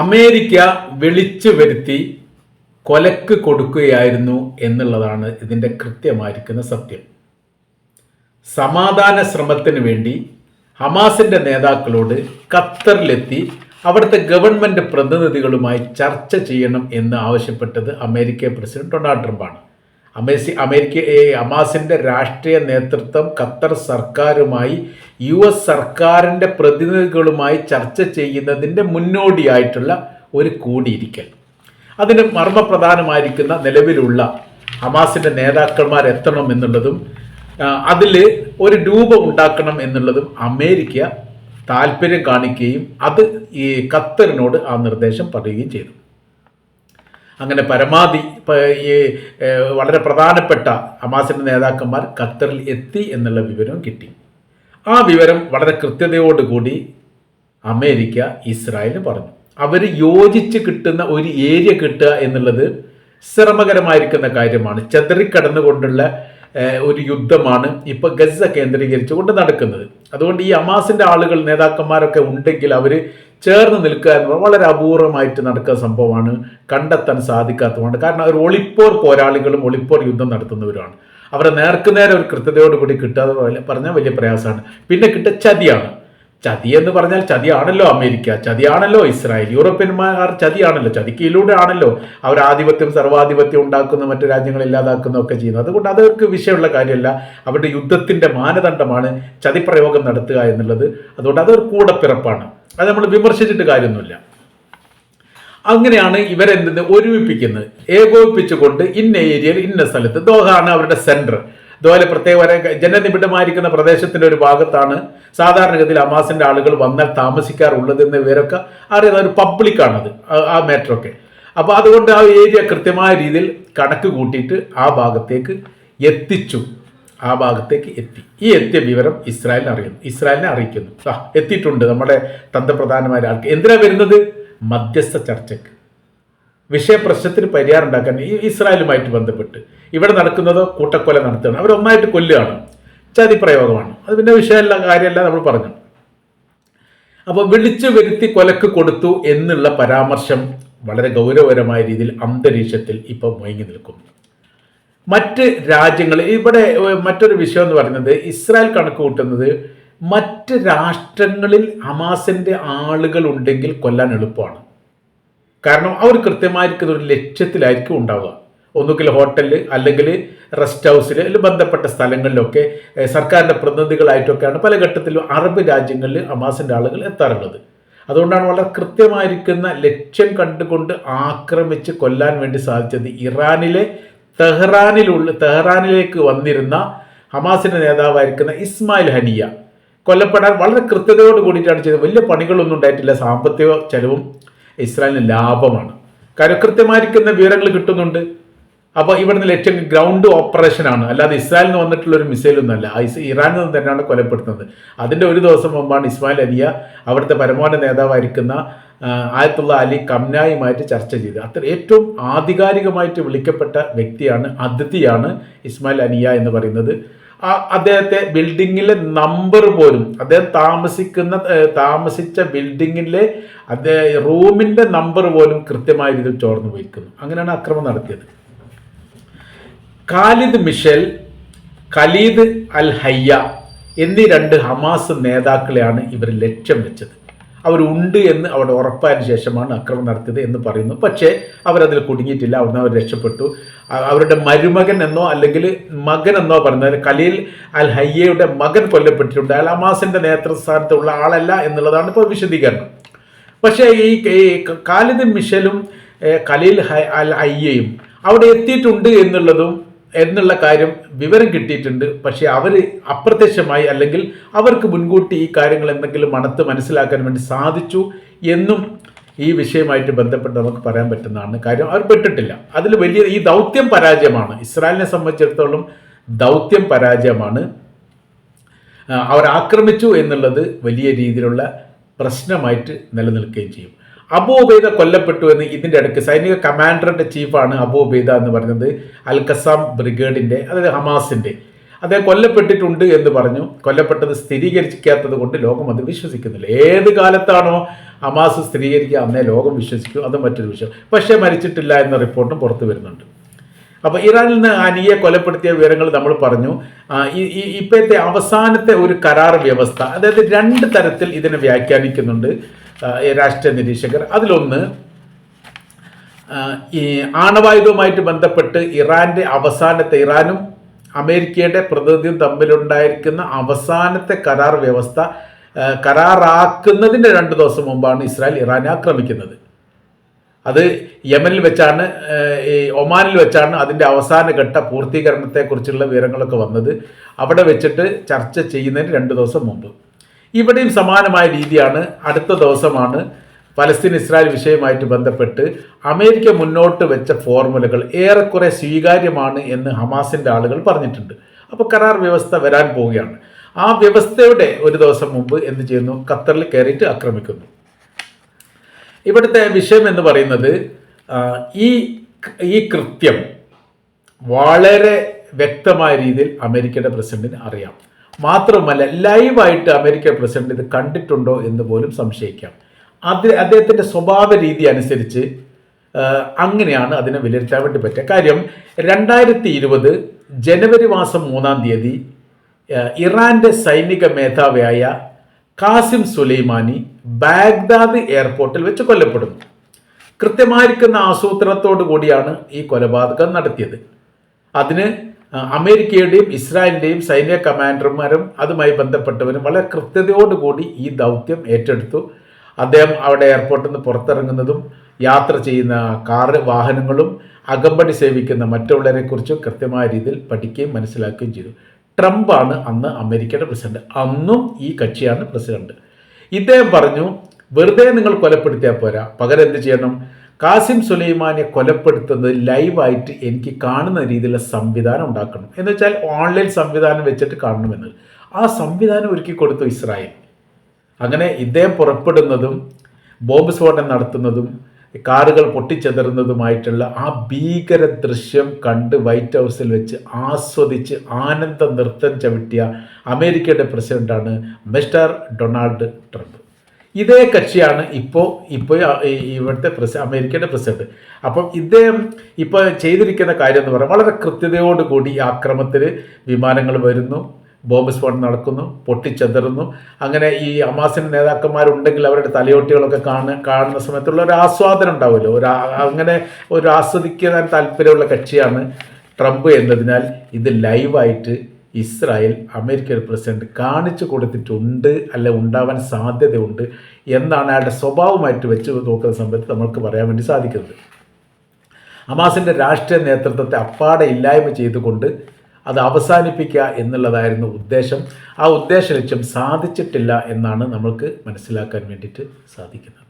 America വിളിച്ചു വരുത്തി കൊലക്ക് കൊടുക്കുകയായിരുന്നു എന്നുള്ളതാണ് ഇതിന്റെ കൃത്യമായിരിക്കുന്ന സത്യം. സമാധാന ശ്രമത്തിന് വേണ്ടി ഹമാസിന്റെ നേതാക്കളോട് ഖത്തറിലെത്തി അവിടുത്തെ ഗവൺമെന്റ് പ്രതിനിധികളുമായി ചർച്ച ചെയ്യണം എന്ന് ആവശ്യപ്പെട്ടത് അമേരിക്ക പ്രസിഡന്റ് ഡൊണാൾഡ് ട്രംപാണ്. അമേസി അമേരിക്ക ഹമാസിന്റെ രാഷ്ട്രീയ നേതൃത്വം ഖത്തർ സർക്കാരുമായി യു എസ് സർക്കാരിന്റെ പ്രതിനിധികളുമായി ചർച്ച ചെയ്യുന്നതിന്റെ മുന്നോടിയായിട്ടുള്ള ഒരു കൂടിയിരിക്കൽ. അതിന് മർമ്മപ്രധാനമായിരിക്കുന്ന നിലവിലുള്ള ഹമാസിന്റെ നേതാക്കന്മാർ എത്തണം എന്നുള്ളതും അതിൽ ഒരു രൂപം ഉണ്ടാക്കണം എന്നുള്ളതും അമേരിക്ക താല്പര്യം കാണിക്കുകയും അത് ഈ ഖത്തറിനോട് ആ നിർദ്ദേശം പറയുകയും ചെയ്തു. അങ്ങനെ പരമാവധി ഈ വളരെ പ്രധാനപ്പെട്ട ഹമാസിന്റെ നേതാക്കന്മാർ ഖത്തറിൽ എത്തി എന്നുള്ള വിവരം കിട്ടി. ആ വിവരം വളരെ കൃത്യതയോടുകൂടി അമേരിക്ക ഇസ്രായേലിന് പറഞ്ഞു. അവർ യോജിച്ച് കിട്ടുന്ന ഒരു ഏരിയ കിട്ടുക എന്നുള്ളത് ശ്രമകരമായിരിക്കുന്ന കാര്യമാണ്. ചെതറിക്കടന്നുകൊണ്ടുള്ള ഒരു യുദ്ധമാണ് ഇപ്പൊ ഗസ കേന്ദ്രീകരിച്ചുകൊണ്ട് നടക്കുന്നത്. അതുകൊണ്ട് ഈ അമാസിന്റെ ആളുകൾ നേതാക്കന്മാരൊക്കെ ഉണ്ടെങ്കിൽ അവർ ചേർന്ന് നിൽക്കുക എന്ന് വളരെ അപൂർവമായിട്ട് നടക്കുന്ന സംഭവമാണ്. കണ്ടെത്താൻ സാധിക്കാത്തതുകൊണ്ട്. കാരണം അവർ ഒളിപ്പോർ പോരാളികളും ഒളിപ്പോർ യുദ്ധം നടത്തുന്നവരുമാണ്. അവരെ നേർക്കുനേരെ ഒരു കൃത്യതയോടുകൂടി കിട്ടാതെ പറഞ്ഞാൽ വലിയ പ്രയാസമാണ്. പിന്നെ കിട്ടുക ചതിയാണ്. ചതി എന്ന് പറഞ്ഞാൽ ചതിയാണല്ലോ അമേരിക്ക ചതിയാണല്ലോ ഇസ്രായേൽ യൂറോപ്യന്മാർ ചതിയാണല്ലോ ചതിക്കയിലൂടെ ആണല്ലോ അവർ ആധിപത്യം സർവാധിപത്യം ഉണ്ടാക്കുന്ന മറ്റു രാജ്യങ്ങൾ ഇല്ലാതാക്കുന്ന ഒക്കെ ചെയ്യുന്നത്. അതുകൊണ്ട് അതവർക്ക് വിഷയമുള്ള കാര്യമല്ല. അവരുടെ യുദ്ധത്തിന്റെ മാനദണ്ഡമാണ് ചതിപ്രയോഗം നടത്തുക എന്നുള്ളത്. അതുകൊണ്ട് അതൊരു കൂടപ്പിറപ്പാണ്. അത് നമ്മൾ വിമർശിച്ചിട്ട് കാര്യമൊന്നുമില്ല. അങ്ങനെയാണ് ഇവരെന്ത് ഒരുമിപ്പിക്കുന്നത്. ഏകോപിപ്പിച്ചുകൊണ്ട് ഇന്ന ഏരിയയിൽ ഇന്ന സ്ഥലത്ത്. ദോഹാണ് അവരുടെ സെന്റർ അതുപോലെ പ്രത്യേക വരെ ജനനിബിഡമായിരിക്കുന്ന പ്രദേശത്തിന്റെ ഒരു ഭാഗത്താണ് സാധാരണഗതിയിൽ അമാസിന്റെ ആളുകൾ വന്നാൽ താമസിക്കാറുള്ളത് എന്ന് ഇവരൊക്കെ അറിയുന്ന ഒരു പബ്ലിക്കാണത് ആ- മാറ്ററൊക്കെ അപ്പോൾ അതുകൊണ്ട് ആ ഏരിയ കൃത്യമായ രീതിയിൽ കണക്ക് കൂട്ടിയിട്ട് ആ ഭാഗത്തേക്ക് എത്തിച്ചു. ആ ഭാഗത്തേക്ക് എത്തി. ഈ എത്തിയ വിവരം ഇസ്രായേലിനെ അറിയുന്നു. ഇസ്രായേലിനെ അറിയിക്കുന്നു. എത്തിയിട്ടുണ്ട് നമ്മുടെ തന്ത്രപ്രധാനമായ ആൾക്ക് എന്തിനാണ് വരുന്നത്? മധ്യസ്ഥ ചർച്ചയ്ക്ക്. വിഷയപ്രശ്നത്തിന് പരിഹാരം ഉണ്ടാക്കാൻ ഈ ഇസ്രായേലുമായിട്ട് ബന്ധപ്പെട്ട്. ഇവിടെ നടക്കുന്നത് കൂട്ടക്കൊല നടത്തുകയാണ്. അവർ ഒന്നായിട്ട് കൊല്ലുകയാണ്. ചതി പ്രയോഗമാണ്. അത് പിന്നെ വിഷയമല്ല കാര്യമല്ല നമ്മൾ പറഞ്ഞു. അപ്പോൾ വിളിച്ചു വരുത്തി കൊലക്ക് കൊടുത്തു എന്നുള്ള പരാമർശം വളരെ ഗൗരവകരമായ രീതിയിൽ അന്തരീക്ഷത്തിൽ ഇപ്പോൾ മുയങ്ങി നിൽക്കുന്നു. മറ്റ് രാജ്യങ്ങൾ ഇവിടെ മറ്റൊരു വിഷയം എന്ന് പറയുന്നത് ഇസ്രായേൽ കണക്ക് കൂട്ടുന്നത് മറ്റ് രാഷ്ട്രങ്ങളിൽ ഹമാസിന്റെ ആളുകൾ ഉണ്ടെങ്കിൽ കൊല്ലാൻ എളുപ്പമാണ്. കാരണം അവർ കൃത്യമായിരിക്കുന്ന ഒരു ലക്ഷ്യത്തിലായിരിക്കും ഉണ്ടാവുക. ഒന്നുകിൽ ഹോട്ടലിൽ അല്ലെങ്കിൽ റെസ്റ്റ് ഹൗസിൽ അല്ലെങ്കിൽ ബന്ധപ്പെട്ട സ്ഥലങ്ങളിലൊക്കെ സർക്കാരിന്റെ പ്രതിനിധികളായിട്ടൊക്കെയാണ് പല ഘട്ടത്തിലും അറബ് രാജ്യങ്ങളിൽ ഹമാസിന്റെ ആളുകൾ എത്താറുള്ളത്. അതുകൊണ്ടാണ് വളരെ കൃത്യമായിരിക്കുന്ന ലക്ഷ്യം കണ്ടുകൊണ്ട് ആക്രമിച്ച് കൊല്ലാൻ വേണ്ടി സാധിച്ചത് ഇറാനിലെ തെഹ്റാനിലുള്ള തെഹ്റാനിലേക്ക് വന്നിരുന്ന ഹമാസിന്റെ നേതാവായിരിക്കുന്ന ഇസ്മായിൽ ഹനിയ. കൊല്ലപ്പെടാൻ വളരെ കൃത്യതയോട് കൂടിയിട്ടാണ് ചെയ്തത്. വലിയ പണികളൊന്നും ഉണ്ടായിട്ടില്ല. സാമ്പത്തിക ചെലവും ഇസ്രായേലിന് ലാഭമാണ്. കാര്യം കൃത്യമായിരിക്കുന്ന വിവരങ്ങൾ കിട്ടുന്നുണ്ട്. അപ്പോൾ ഇവിടുന്ന് ലക്ഷ്യം ഗ്രൗണ്ട് ഓപ്പറേഷനാണ് അല്ലാതെ ഇസ്രായേലിൽ നിന്ന് വന്നിട്ടുള്ള ഒരു മിസൈലൊന്നുമല്ല ഇറാനിൽ നിന്ന് തന്നെയാണ് കൊലപ്പെടുത്തുന്നത്. അതിന്റെ ഒരു ദിവസം മുമ്പാണ് ഇസ്മായിൽ അലിയ അവിടുത്തെ പരമോന്നത നേതാവായിരിക്കുന്ന ആയത്തുള്ള അലി കംനായുമായിട്ട് ചർച്ച ചെയ്തത്. അത്ര ഏറ്റവും ആധികാരികമായിട്ട് വിളിക്കപ്പെട്ട വ്യക്തിയാണ് അതിഥിയാണ് ഇസ്മായിൽ അനിയ എന്ന് പറയുന്നത്. അദ്ദേഹത്തെ ബിൽഡിങ്ങിലെ നമ്പർ പോലും അദ്ദേഹം താമസിക്കുന്ന താമസിച്ച ബിൽഡിങ്ങിലെ അദ്ദേഹം റൂമിന്റെ നമ്പർ പോലും കൃത്യമായ രീതിയിൽ ചോർന്നു പോയിരിക്കുന്നു. അങ്ങനെയാണ് അക്രമം നടത്തിയത്. Khalid Mishal Khalid al Hayya എന്നീ രണ്ട് ഹമാസ് നേതാക്കളെയാണ് ഇവർ ലക്ഷ്യം വെച്ചത്. അവരുണ്ട് എന്ന് അവിടെ ഉറപ്പായതിനു ശേഷമാണ് അക്രമം നടത്തിയത് എന്ന് പറയുന്നു. പക്ഷേ അവരതിൽ കുടുങ്ങിയിട്ടില്ല. അവിടുന്ന് അവർ രക്ഷപ്പെട്ടു. അവരുടെ മരുമകൻ എന്നോ അല്ലെങ്കിൽ മകൻ എന്നോ പറയുന്നത് ഖലീൽ അൽ ഹയ്യയുടെ മകൻ കൊല്ലപ്പെട്ടിട്ടുണ്ട്. അയാൾ അമാസിന്റെ നേതൃസ്ഥാനത്തുള്ള ആളല്ല എന്നുള്ളതാണ് ഇപ്പോൾ വിശദീകരണം. പക്ഷേ ഈ ഖാലിദ് മിഷലും കലീൽ ഖലീൽ അൽ അയ്യയും അവിടെ എത്തിയിട്ടുണ്ട് എന്നുള്ളതും എന്നുള്ള കാര്യം വിവരം കിട്ടിയിട്ടുണ്ട്. പക്ഷേ അവർ അപ്രത്യക്ഷമായി അല്ലെങ്കിൽ അവർക്ക് മുൻകൂട്ടി ഈ കാര്യങ്ങൾ എന്തെങ്കിലും മണത്ത് മനസ്സിലാക്കാൻ വേണ്ടി സാധിച്ചു എന്നും ഈ വിഷയമായിട്ട് ബന്ധപ്പെട്ട് നമുക്ക് പറയാൻ പറ്റുന്നതാണ് കാര്യം. അവർ പെട്ടിട്ടില്ല. അതിൽ വലിയ ഈ ദൗത്യം പരാജയമാണ്. ഇസ്രായേലിനെ സംബന്ധിച്ചിടത്തോളം ദൗത്യം പരാജയമാണ്. അവർ ആക്രമിച്ചു എന്നുള്ളത് വലിയ രീതിയിലുള്ള പ്രശ്നമായിട്ട് നിലനിൽക്കുകയും ചെയ്യും. അബു ഉബൈദ കൊല്ലപ്പെട്ടു എന്ന് ഇതിന്റെ ഇടയ്ക്ക് സൈനിക കമാൻഡറിന്റെ ചീഫാണ് അബൂബൈദ എന്ന് പറഞ്ഞത്. അൽ ഖസാം ബ്രിഗേഡിന്റെ അതായത് ഹമാസിന്റെ അദ്ദേഹം കൊല്ലപ്പെട്ടിട്ടുണ്ട് എന്ന് പറഞ്ഞു. കൊല്ലപ്പെട്ടത് സ്ഥിരീകരിക്കാത്തത് കൊണ്ട് ലോകം അത് വിശ്വസിക്കുന്നില്ല. ഏത് കാലത്താണോ ഹമാസ് സ്ഥിരീകരിക്കുക അന്നേ ലോകം വിശ്വസിക്കും. അത് മറ്റൊരു വിഷയം. പക്ഷേ മരിച്ചിട്ടില്ല എന്ന റിപ്പോർട്ടും പുറത്തു വരുന്നുണ്ട്. അപ്പോൾ ഇറാനിൽ നിന്ന് അനിയെ കൊലപ്പെടുത്തിയ വിവരങ്ങൾ നമ്മൾ പറഞ്ഞു. ഇപ്പോഴത്തെ അവസാനത്തെ ഒരു കരാർ വ്യവസ്ഥ അതായത് രണ്ട് തരത്തിൽ ഇതിനെ വ്യാഖ്യാനിക്കുന്നുണ്ട്. രാഷ്ട്രീയ നിരീക്ഷകർ. അതിലൊന്ന് ഈ ആണവായുധവുമായിട്ട് ബന്ധപ്പെട്ട് ഇറാന്റെ അവസാനത്തെ ഇറാനും അമേരിക്കയുടെ പ്രതിനിധിയും തമ്മിലുണ്ടായിരിക്കുന്ന അവസാനത്തെ കരാർ വ്യവസ്ഥ കരാറാക്കുന്നതിന്റെ രണ്ട് ദിവസം മുമ്പാണ് ഇസ്രായേൽ ഇറാനെ ആക്രമിക്കുന്നത്. അത് യമനിൽ വെച്ചാണ് ഈ ഒമാനിൽ വെച്ചാണ് അതിന്റെ അവസാന ഘട്ട പൂർത്തീകരണത്തെക്കുറിച്ചുള്ള വിവരങ്ങളൊക്കെ വന്നത്. അവിടെ വെച്ചിട്ട് ചർച്ച ചെയ്യുന്നതിന് രണ്ട് ദിവസം മുമ്പ്. ഇവിടെയും സമാനമായ രീതിയാണ് അടുത്ത ദിവസമാണ് പലസ്തീൻ ഇസ്രായേൽ വിഷയവുമായിട്ട് ബന്ധപ്പെട്ട് അമേരിക്ക മുന്നോട്ട് വെച്ച ഫോർമുലകൾ ഏറെക്കുറെ സ്വീകാര്യമാണ് എന്ന് ഹമാസിന്റെ ആളുകൾ പറഞ്ഞിട്ടുണ്ട്. അപ്പോൾ കരാർ വ്യവസ്ഥ വരാൻ പോവുകയാണ്. ആ വ്യവസ്ഥയുടെ ഒരു ദിവസം മുമ്പ് എന്ത് ചെയ്യുന്നു? ഖത്തറിൽ കയറിയിട്ട് ആക്രമിക്കുന്നു. ഇവിടുത്തെ വിഷയം എന്ന് പറയുന്നത് ഈ ഈ കൃത്യം വളരെ വ്യക്തമായ രീതിയിൽ അമേരിക്കയുടെ പ്രസിഡന്റിന് അറിയാം. മാത്രമല്ല ലൈവായിട്ട് അമേരിക്ക പ്രസിഡന്റ് ഇത് കണ്ടിട്ടുണ്ടോ എന്ന് പോലും സംശയിക്കാം. അത് അദ്ദേഹത്തിന്റെ സ്വഭാവ രീതി അനുസരിച്ച് അങ്ങനെയാണ് അതിനെ വിലയിരുത്താൻ വേണ്ടി പറ്റുക കാര്യം. രണ്ടായിരത്തി ഇരുപത് ജനുവരി മാസം മൂന്നാം തീയതി ഇറാന്റെ സൈനിക മേധാവിയായ കാസിം സുലൈമാനി ബാഗ്ദാദ് എയർപോർട്ടിൽ വെച്ച് കൊല്ലപ്പെടുന്നു. കൃത്യമായിരിക്കുന്ന ആസൂത്രണത്തോടു കൂടിയാണ് ഈ കൊലപാതകം നടത്തിയത്. അതിന് അമേരിക്കയുടെയും ഇസ്രായേലിന്റെയും സൈന്യ കമാൻഡർമാരും അതുമായി ബന്ധപ്പെട്ടവരും വളരെ കൃത്യതയോടുകൂടി ഈ ദൗത്യം ഏറ്റെടുത്തു. അദ്ദേഹം അവിടെ എയർപോർട്ടിൽ നിന്ന് പുറത്തിറങ്ങുന്നതും യാത്ര ചെയ്യുന്ന കാർ വാഹനങ്ങളും അകമ്പടി സേവിക്കുന്ന മറ്റുള്ളവരെ കുറിച്ചും കൃത്യമായ രീതിയിൽ പഠിക്കുകയും മനസ്സിലാക്കുകയും ചെയ്തു. ട്രംപാണ് അന്ന് അമേരിക്കയുടെ പ്രസിഡന്റ്. അന്നും ഈ കക്ഷിയാണ് പ്രസിഡന്റ്. ഇദ്ദേഹം പറഞ്ഞു വെറുതെ നിങ്ങൾ കൊലപ്പെടുത്തിയാൽ പോരാ. പകരം എന്ത് ചെയ്യണം? കാസിം സുലൈമാനെ കൊലപ്പെടുത്തുന്നത് ലൈവായിട്ട് എനിക്ക് കാണുന്ന രീതിയിലുള്ള സംവിധാനം ഉണ്ടാക്കണം. എന്ന് വെച്ചാൽ ഓൺലൈൻ സംവിധാനം വെച്ചിട്ട് കാണണമെന്ന്. ആ സംവിധാനം ഒരുക്കി കൊടുത്തു ഇസ്രായേൽ. അങ്ങനെ ഇദ്ദേഹം പുറപ്പെടുന്നതും ബോംബ് സ്ഫോടനം നടത്തുന്നതും കാറുകൾ പൊട്ടിച്ചെതറുന്നതുമായിട്ടുള്ള ആ ഭീകര ദൃശ്യം കണ്ട് വൈറ്റ് ഹൗസിൽ വെച്ച് ആസ്വദിച്ച് ആനന്ദ നൃത്തം ചവിട്ടിയ അമേരിക്കയുടെ പ്രസിഡന്റാണ് മിസ്റ്റർ ഡൊണാൾഡ് ട്രംപ്. ഇതേ കക്ഷിയാണ് ഇപ്പോൾ ഇപ്പോൾ ഇവിടുത്തെ പ്രസി അമേരിക്കയുടെ പ്രസിഡന്റ്. അപ്പം ഇദ്ദേഹം ഇപ്പോൾ ചെയ്തിരിക്കുന്ന കാര്യം എന്ന് പറഞ്ഞാൽ വളരെ കൃത്യതയോടുകൂടി ഈ ആക്രമത്തിൽ വിമാനങ്ങൾ വരുന്നു ബോംബ് സ്ഫോടനം നടക്കുന്നു പൊട്ടിച്ചെതറുന്നു. അങ്ങനെ ഈ അമാസിന് നേതാക്കന്മാരുണ്ടെങ്കിൽ അവരുടെ തലയോട്ടികളൊക്കെ കാണുന്ന കാണുന്ന സമയത്തുള്ള ഒരു ആസ്വാദനം ഉണ്ടാവുമല്ലോ. ഒരു അങ്ങനെ ഒരു ആസ്വദിക്കാൻ താല്പര്യമുള്ള കക്ഷിയാണ് ട്രംപ് എന്നതിനാൽ ഇത് ലൈവായിട്ട് ഇസ്രായേൽ അമേരിക്കൻ പ്രസിഡന്റ് കാണിച്ചു കൊടുത്തിട്ടുണ്ട് അല്ലെ ഉണ്ടാവാൻ സാധ്യതയുണ്ട് എന്നാണ് അയാളുടെ സ്വഭാവമായിട്ട് വെച്ച് നോക്കുന്ന സമയത്ത് നമ്മൾക്ക് പറയാൻ വേണ്ടി സാധിക്കുന്നത്. ഹമാസിന്റെ രാഷ്ട്രീയ നേതൃത്വത്തെ അപ്പാടെ ഇല്ലായ്മ ചെയ്തുകൊണ്ട് അത് അവസാനിപ്പിക്കുക എന്നുള്ളതായിരുന്നു ഉദ്ദേശം. ആ ഉദ്ദേശ ലക്ഷ്യം സാധിച്ചിട്ടില്ല എന്നാണ് നമ്മൾക്ക് മനസ്സിലാക്കാൻ വേണ്ടിയിട്ട് സാധിക്കുന്നത്.